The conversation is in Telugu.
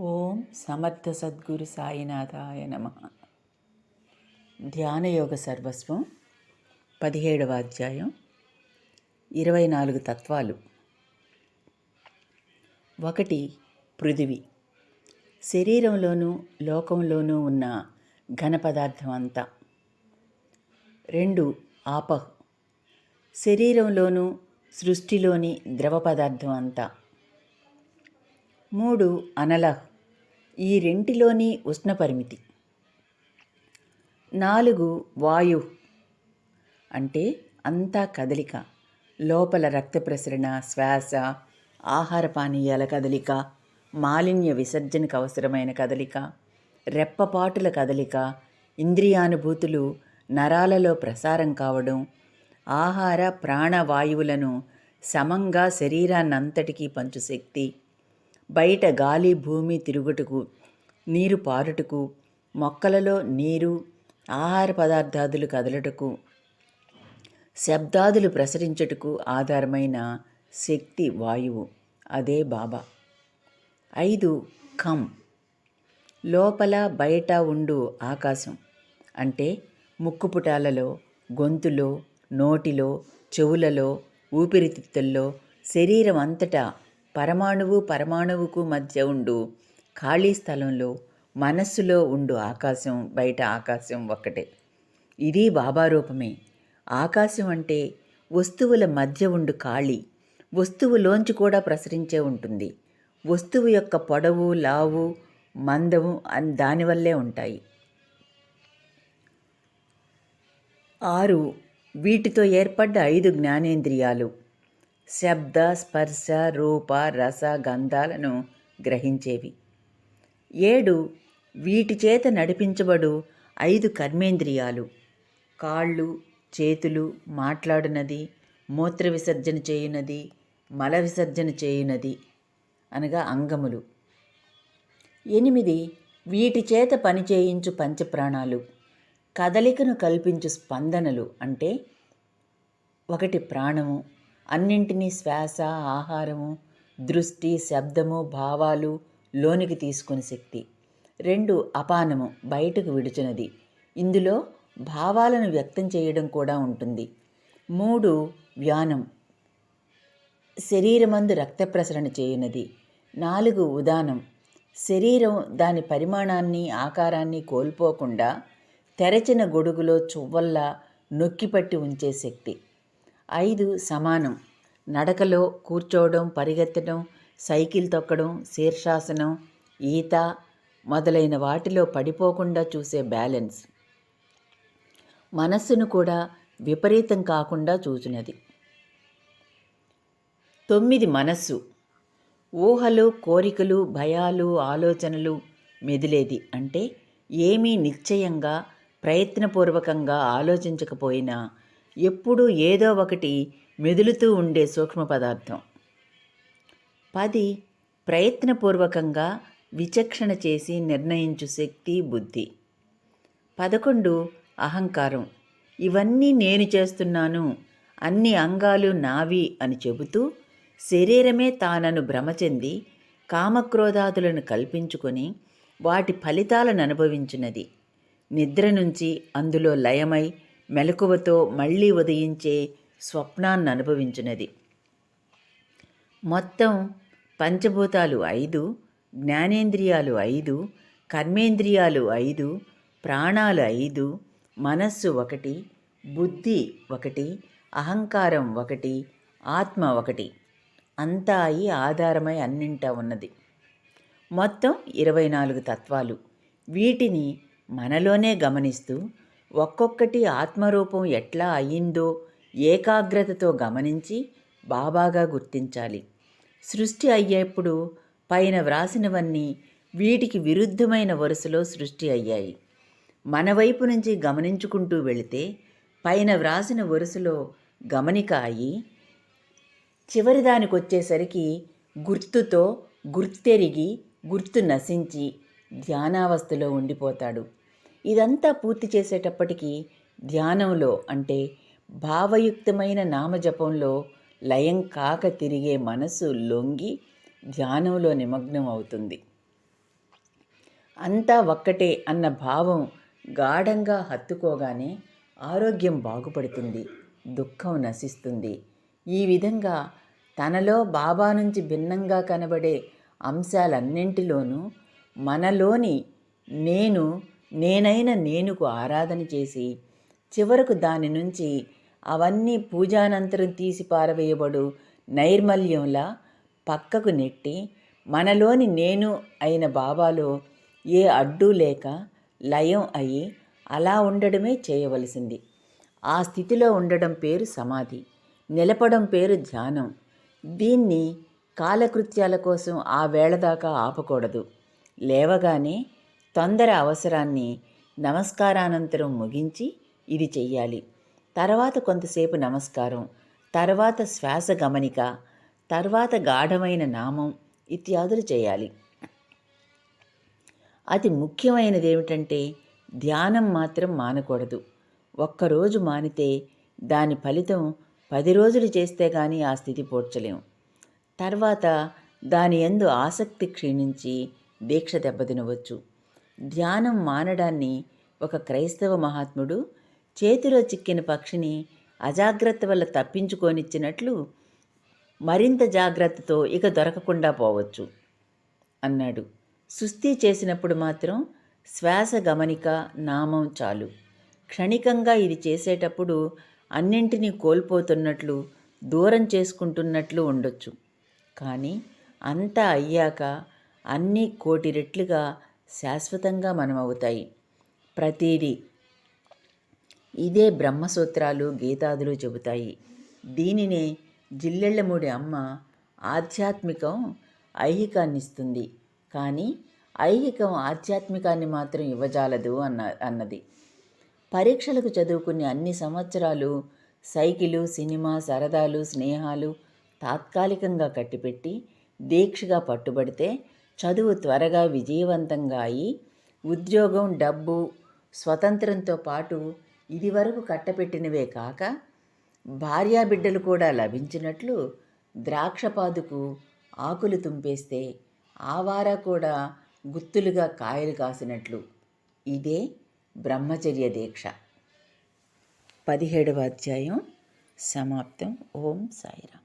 ఓం సమర్థ సద్గురు సాయినాథాయ నమ. ధ్యానయోగ సర్వస్వం పదిహేడవ అధ్యాయం ఇరవై నాలుగు తత్వాలు. ఒకటి పృథివి. శరీరంలోనూ లోకంలోనూ ఉన్న ఘన పదార్థం అంతా. రెండు ఆపహ్. శరీరంలోనూ సృష్టిలోని ద్రవ పదార్థం అంతా. మూడు అనలహ్. ఈ రెంటిలోని ఉష్ణ పరిమితి. నాలుగు వాయు అంటే అంతా కదలిక లోపల రక్త ప్రసరణ శ్వాస ఆహార పానీయాల కదలిక మాలిన్య విసర్జనకు అవసరమైన కదలిక రెప్పపాటుల కదలిక ఇంద్రియానుభూతులు నరాలలో ప్రసారం కావడం ఆహార ప్రాణవాయువులను సమంగా శరీరాన్నంతటికీ పంచు శక్తి బయట గాలి భూమి తిరుగుటకు నీరు పారుటకు మొక్కలలో నీరు ఆహార పదార్థాదులు కదలటకు శబ్దాదులు ప్రసరించుటకు ఆధారమైన శక్తి వాయువు. అదే బాబా. ఐదు కం. లోపల బయట ఉండు ఆకాశం. అంటే ముక్కుపుటాలలో గొంతులో నోటిలో చెవులలో ఊపిరితిత్తుల్లో శరీరం అంతటా పరమాణువు పరమాణువుకు మధ్య ఉండు. ఖాళీ స్థలంలో మనస్సులో ఉండు ఆకాశం బయట ఆకాశం ఒక్కటే. ఇది బాబా రూపమే. ఆకాశం అంటే వస్తువుల మధ్య ఉండు ఖాళీ. వస్తువులోంచి కూడా ప్రసరించే ఉంటుంది. వస్తువు యొక్క పొడవు లావు మందము అని దానివల్లే ఉంటాయి. ఆరు వీటితో ఏర్పడ్డ ఐదు జ్ఞానేంద్రియాలు. శబ్ద స్పర్శ రూప రస గంధాలను గ్రహించేవి. ఏడు వీటి చేత నడిపించబడు ఐదు కర్మేంద్రియాలు. కాళ్ళు చేతులు మాట్లాడినది మూత్ర విసర్జన చేయునది మల విసర్జన చేయునది అనగా అంగములు. ఎనిమిది వీటి చేత పనిచేయించు పంచప్రాణాలు. కదలికను కల్పించు స్పందనలు అంటే ఒకటి ప్రాణము అన్నింటినీ శ్వాస ఆహారము దృష్టి శబ్దము భావాలు లోనికి తీసుకుని శక్తి. రెండు అపానము బయటకు విడుచునది. ఇందులో భావాలను వ్యక్తం చేయడం కూడా ఉంటుంది. మూడు వ్యానం శరీరమందు రక్త ప్రసరణ చేయునది. నాలుగు ఉదానం శరీరం దాని పరిమాణాన్ని ఆకారాన్ని కోల్పోకుండా తెరచిన గొడుగులో చువ్వల్లా నొక్కిపట్టి ఉంచే శక్తి. ఐదు సమానం. నడకలో కూర్చోవడం పరిగెత్తడం సైకిల్ తొక్కడం శీర్షాసనం ఈత మొదలైన వాటిలో పడిపోకుండా చూసే బ్యాలెన్స్. మనస్సును కూడా విపరీతం కాకుండా చూసినది తొమ్మిది మనస్సు. ఊహలు కోరికలు భయాలు ఆలోచనలు మెదిలేది అంటే ఏమీ నిశ్చయంగా ప్రయత్నపూర్వకంగా ఆలోచించకపోయినా ఎప్పుడూ ఏదో ఒకటి మెదులుతూ ఉండే సూక్ష్మ పదార్థం. పది ప్రయత్నపూర్వకంగా విచక్షణ చేసి నిర్ణయించు శక్తి బుద్ధి. పదకొండు అహంకారం. ఇవన్నీ నేను చేస్తున్నాను అన్ని అంగాలు నావి అని చెబుతూ శరీరమే తానను భ్రమ చెంది కామక్రోధాదులను కల్పించుకొని వాటి ఫలితాలను అనుభవించినది. నిద్ర నుంచి అందులో లయమై మెలకువతో మళ్ళీ ఉదయించే స్వప్నాన్ని అనుభవించినది మొత్తం పంచభూతాలు ఐదు జ్ఞానేంద్రియాలు ఐదు కర్మేంద్రియాలు ఐదు ప్రాణాలు ఐదు మనస్సు ఒకటి బుద్ధి ఒకటి అహంకారం ఒకటి ఆత్మ ఒకటి. అంతా అయి ఆధారమై అన్నింటా ఉన్నది. మొత్తం ఇరవై నాలుగు తత్వాలు. వీటిని మనలోనే గమనిస్తూ ఒక్కొక్కటి ఆత్మరూపం ఎట్లా అయ్యిందో ఏకాగ్రతతో గమనించి బాబాగా గుర్తించాలి. సృష్టి అయ్యేప్పుడు పైన వ్రాసినవన్నీ వీటికి విరుద్ధమైన వరుసలో సృష్టి అయ్యాయి. మన వైపు నుంచి గమనించుకుంటూ వెళితే పైన వ్రాసిన వరుసలో గమనిక అయి చివరిదానికి వచ్చేసరికి గుర్తుతో గుర్తెరిగి గుర్తు నశించి ధ్యానావస్థలో ఉండిపోతాడు. ఇదంతా పూర్తి చేసేటప్పటికీ ధ్యానంలో అంటే భావయుక్తమైన నామజపంలో లయం కాక తిరిగే మనసు లొంగి ధ్యానంలో నిమగ్నం అవుతుంది. అంతా ఒక్కటే అన్న భావం గాఢంగా హత్తుకోగానే ఆరోగ్యం బాగుపడుతుంది దుఃఖం నశిస్తుంది. ఈ విధంగా తనలో బాబా నుంచి భిన్నంగా కనబడే అంశాలన్నింటిలోనూ మనలోని నేను నేనైన నేనుకు ఆరాధన చేసి చివరకు దాని నుంచి అవన్నీ పూజానంతరం తీసి పారవేయబడు నైర్మల్యంలా పక్కకు నెట్టి మనలోని నేను అయిన బాబాలో ఏ అడ్డు లేక లయం అయి అలా ఉండడమే చేయవలసింది. ఆ స్థితిలో ఉండడం పేరు సమాధి నిలపడం పేరు ధ్యానం. దీన్ని కాలకృత్యాల కోసం ఆ వేళ దాకా ఆపకూడదు. లేవగానే తొందర అవసరాన్ని నమస్కారానంతరం ముగించి ఇది చెయ్యాలి. తర్వాత కొంతసేపు నమస్కారం తర్వాత శ్వాస గమనిక తర్వాత గాఢమైన నామం ఇత్యాదులు చేయాలి. అతి ముఖ్యమైనది ఏమిటంటే ధ్యానం మాత్రం మానకూడదు. ఒక్కరోజు మానితే దాని ఫలితం పది రోజులు చేస్తే కానీ ఆ స్థితి పోడ్చలేము తర్వాత దాని ఎందు ఆసక్తి క్షీణించి దీక్ష దెబ్బతినవచ్చు. ధ్యానం మానడాన్ని ఒక క్రైస్తవ మహాత్ముడు చేతిలో చిక్కిన పక్షిని అజాగ్రత్త వల్ల తప్పించుకొనిచ్చినట్లు మరింత జాగ్రత్తతో ఇక దొరకకుండా పోవచ్చు అన్నాడు. సుస్థి చేసినప్పుడు మాత్రం శ్వాస గమనిక నామం చాలు. క్షణికంగా ఇది చేసేటప్పుడు అన్నింటినీ కోల్పోతున్నట్లు దూరం చేసుకుంటున్నట్లు ఉండొచ్చు. కానీ అంతా అయ్యాక అన్నీ కోటి రెట్లుగా శాశ్వతంగా మనమవుతాయి. ప్రతీది. ఇదే బ్రహ్మసూత్రాలు గీతాదులు చెబుతాయి. దీనినే జిల్లెళ్ళమూడి అమ్మ ఆధ్యాత్మికం ఐహికాన్నిస్తుంది. కానీ ఐహికం ఆధ్యాత్మికాన్ని మాత్రం ఇవ్వజాలదు అన్న అన్నది. పరీక్షలకు చదువుకునే అన్ని సంవత్సరాలు సైకిలు సినిమా సరదాలు స్నేహాలు తాత్కాలికంగా కట్టిపెట్టి దీక్షగా పట్టుబడితే చదువు త్వరగా విజయవంతంగా అయి ఉద్యోగం డబ్బు స్వతంత్రంతో పాటు ఇదివరకు కట్టపెట్టినవే కాక భార్యాబిడ్డలు కూడా లభించినట్లు ద్రాక్షపాదుకు ఆకులు తుంపేస్తే ఆవార కూడా గుత్తులుగా కాయలు కాసినట్లు. ఇదే బ్రహ్మచర్య దీక్ష. పదిహేడవ అధ్యాయం. సమాప్తం. ఓం సాయిరా